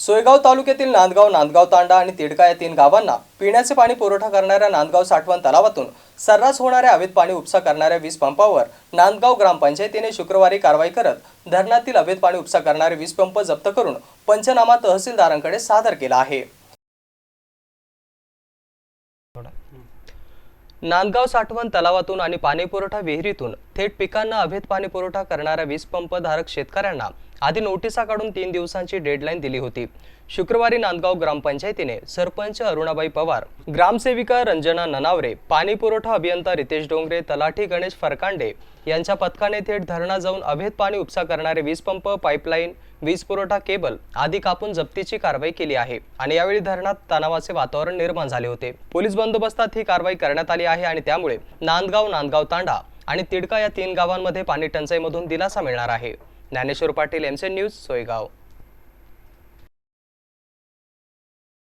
सोयगाव तालुक्यातील नांदगाव नांदगाव तांडा आणि तिडका या तीन गावांना पिण्याचे पाणी पुरवठा करणाऱ्या नांदगाव साठवण तलावातून सर्रास होणाऱ्या अवैध पाणी उपसा करणाऱ्या वीज पंपावर नांदगाव ग्रामपंचायतीने शुक्रवारी कारवाई करत धरणातील अवैध पाणी उपसा करणारे वीज पंप जप्त करून पंचनामा तहसीलदारांकडे सादर केला आहे. नांदगाव साठवण तलावातून आणि पाणीपुरवठा विहिरीतून थेट पिकांना अवैध पाणीपुरवठा करणाऱ्या वीज धारक शेतकऱ्यांना आधी नोटिसा काढून तीन दिवसांची डेडलाईन दिली होती. शुक्रवारी नांदगाव ग्रामपंचायतीने सरपंच अरुणाबाई पवार ग्रामसेविका रंजना ननावरे पाणीपुरवठा अभियंता रितेश डोंगरे तलाठी गणेश फरकांडे यांच्या पथकाने थेट धरणा जाऊन अवैध पाणी उपसा करणारे वीजपंप पाईपलाईन वीज पुरवठा केबल आदी कापून जप्तीची कारवाई केली आहे आणि यावेळी धरणात तणावाचे वातावरण निर्माण झाले होते. पोलीस बंदोबस्तात ही कारवाई करण्यात आली आहे आणि त्यामुळे नांदगाव नांदगाव तांडा आणि तिडका या तीन गावांमध्ये पाणी टंचाईमधून दिलासा मिळणार आहे. Dnyaneshwar Patil MC news Soygaon.